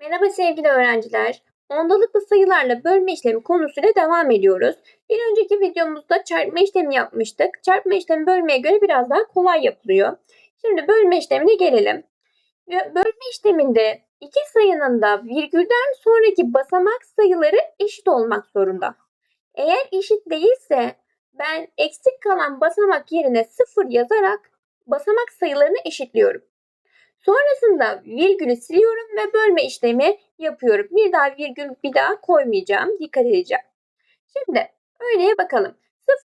Merhaba sevgili öğrenciler. Ondalıklı sayılarla bölme işlemi konusuyla devam ediyoruz. Bir önceki videomuzda çarpma işlemi yapmıştık. Çarpma işlemi bölmeye göre biraz daha kolay yapılıyor. Şimdi bölme işlemine gelelim. Bölme işleminde iki sayının da virgülden sonraki basamak sayıları eşit olmak zorunda. Eğer eşit değilse ben eksik kalan basamak yerine sıfır yazarak basamak sayılarını eşitliyorum. Sonrasında virgülü siliyorum ve bölme işlemi yapıyorum. Bir daha virgül bir daha koymayacağım. Dikkat edeceğim. Şimdi örneğe bakalım.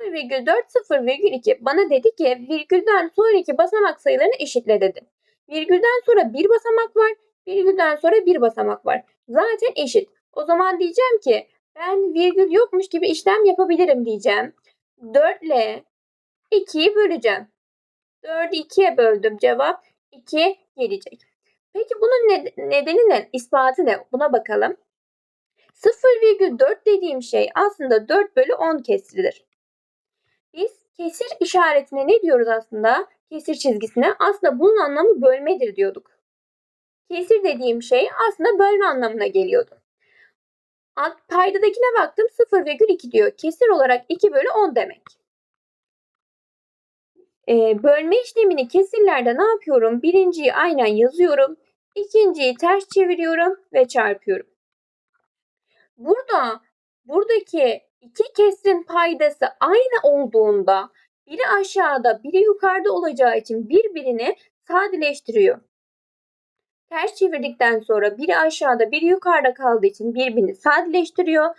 0,4, 0,2 bana dedi ki virgülden sonraki basamak sayılarını eşitle dedi. Virgülden sonra bir basamak var, virgülden sonra bir basamak var. Zaten eşit. O zaman diyeceğim ki ben virgül yokmuş gibi işlem yapabilirim diyeceğim. 4 ile 2'yi böleceğim. 4'ü 2'ye böldüm. Cevap 2 gelecek. Peki bunun ned- nedeni ne? İspatı ne? Buna bakalım. 0,4 dediğim şey aslında 4 bölü 10 kesiridir. Biz kesir işaretine ne diyoruz aslında? Kesir çizgisine. Aslında bunun anlamı bölmedir diyorduk. Kesir dediğim şey aslında bölme anlamına geliyordu. Paydadakine baktım 0,2 diyor. Kesir olarak 2 bölü 10 demek. Ee, bölme işlemini kesirlerde ne yapıyorum? Birinciyi aynen yazıyorum. ikinciyi ters çeviriyorum ve çarpıyorum. Burada buradaki iki kesrin paydası aynı olduğunda biri aşağıda biri yukarıda olacağı için birbirini sadeleştiriyor. Ters çevirdikten sonra biri aşağıda biri yukarıda kaldığı için birbirini sadeleştiriyor.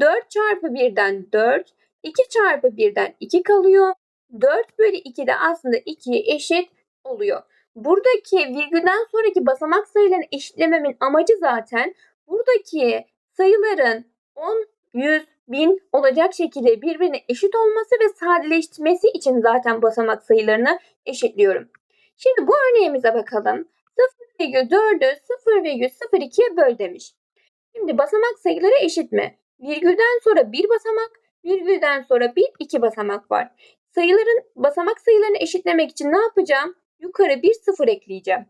4 çarpı 1'den 4, 2 çarpı 1'den 2 kalıyor. 4 bölü 2 de aslında 2'ye eşit oluyor. Buradaki virgülden sonraki basamak sayılarını eşitlememin amacı zaten buradaki sayıların 10, 100, 1000 olacak şekilde birbirine eşit olması ve sadeleştirmesi için zaten basamak sayılarını eşitliyorum. Şimdi bu örneğimize bakalım. 0,4'ü 0,02'ye böl demiş. Şimdi basamak sayıları eşit mi? Virgülden sonra bir basamak, virgülden sonra bir iki basamak var. Sayıların basamak sayılarını eşitlemek için ne yapacağım? Yukarı bir sıfır ekleyeceğim.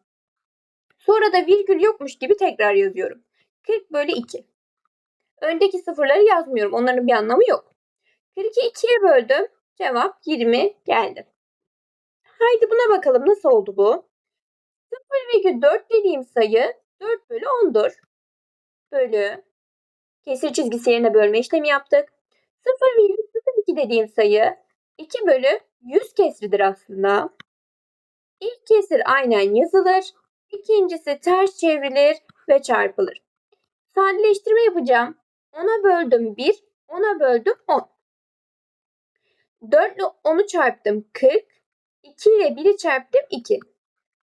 Sonra da virgül yokmuş gibi tekrar yazıyorum. 40 bölü 2. Öndeki sıfırları yazmıyorum. Onların bir anlamı yok. 42 2'ye böldüm. Cevap 20 geldi. Haydi buna bakalım nasıl oldu bu? 0,4 dediğim sayı 4 bölü 10'dur. Bölü. Kesir çizgisi yerine bölme işlemi yaptık. 0,02 dediğim sayı 2 bölü 100 kesridir aslında. İlk kesir aynen yazılır. İkincisi ters çevrilir ve çarpılır. Sadeleştirme yapacağım. 10'a böldüm 1, 10'a böldüm 10. 4 ile 10'u çarptım 40. 2 ile 1'i çarptım 2.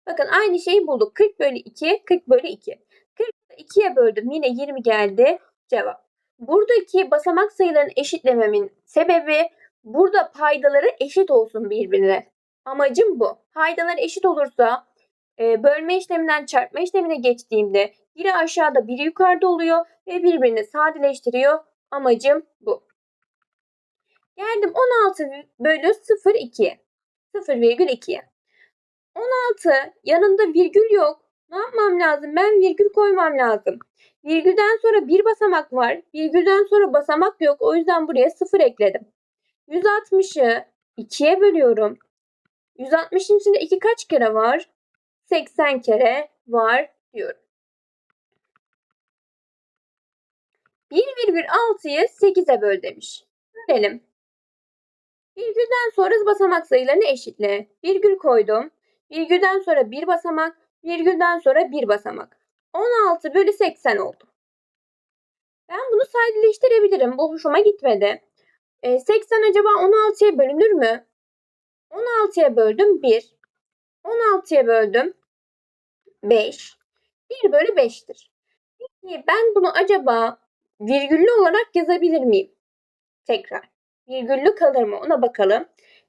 Bakın aynı şeyi bulduk. 40 bölü 2, 40 bölü 2. 40 2'ye böldüm yine 20 geldi cevap. Buradaki basamak sayılarını eşitlememin sebebi burada paydaları eşit olsun birbirine. Amacım bu. Paydalar eşit olursa e, bölme işleminden çarpma işlemine geçtiğimde biri aşağıda biri yukarıda oluyor ve birbirini sadeleştiriyor. Amacım bu. Geldim 16 bölü 0,2'ye. 0,2'ye. 16 yanında virgül yok. Ne yapmam lazım? Ben virgül koymam lazım. Virgülden sonra bir basamak var. Virgülden sonra basamak yok. O yüzden buraya 0 ekledim. 160'ı 2'ye bölüyorum. 160'ın içinde 2 kaç kere var? 80 kere var diyorum. 1,6'yı 8'e böl demiş. Görelim. Virgülden sonra basamak sayılarını eşitle. Virgül koydum. Virgülden sonra bir basamak, virgülden sonra bir basamak. 16 bölü 80 oldu. Ben bunu sadeleştirebilirim. Bu hoşuma gitmedi. E, 80 acaba 16'ya bölünür mü? 16'ya böldüm 1. 16'ya böldüm 5. 1 bölü 5'tir. Peki ben bunu acaba virgüllü olarak yazabilir miyim? Tekrar. Virgüllü kalır mı? Ona bakalım.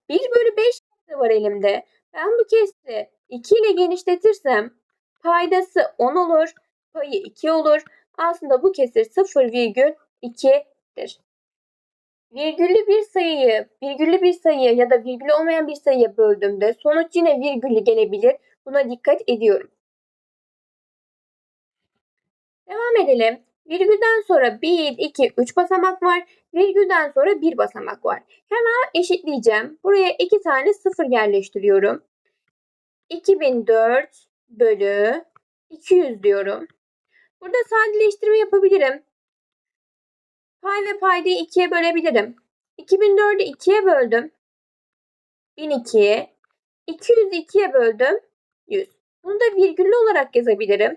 1 bölü 5 var elimde. Ben bu kesri 2 ile genişletirsem paydası 10 olur. Payı 2 olur. Aslında bu kesir 0,2'dir. Virgüllü bir sayıyı, virgüllü bir sayıya ya da virgülü olmayan bir sayıya böldüğümde sonuç yine virgüllü gelebilir. Buna dikkat ediyorum. Devam edelim. Virgülden sonra 1, 2, 3 basamak var. Virgülden sonra 1 basamak var. Hemen eşitleyeceğim. Buraya 2 tane 0 yerleştiriyorum. 2004 bölü 200 diyorum. Burada sadeleştirme yapabilirim. Pay ve paydayı 2'ye bölebilirim. 2004'ü 2'ye böldüm. 1002. 200'ü 2'ye böldüm. 100. Bunu da virgüllü olarak yazabilirim.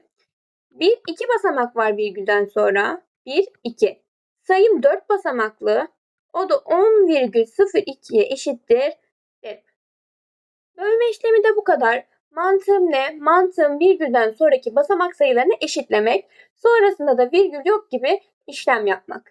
Bir iki basamak var virgülden sonra. 1, 2. Sayım 4 basamaklı. O da 10,02'ye eşittir. Dep. Bölme işlemi de bu kadar. Mantığım ne? Mantığım virgülden sonraki basamak sayılarını eşitlemek. Sonrasında da virgül yok gibi işlem yapmak.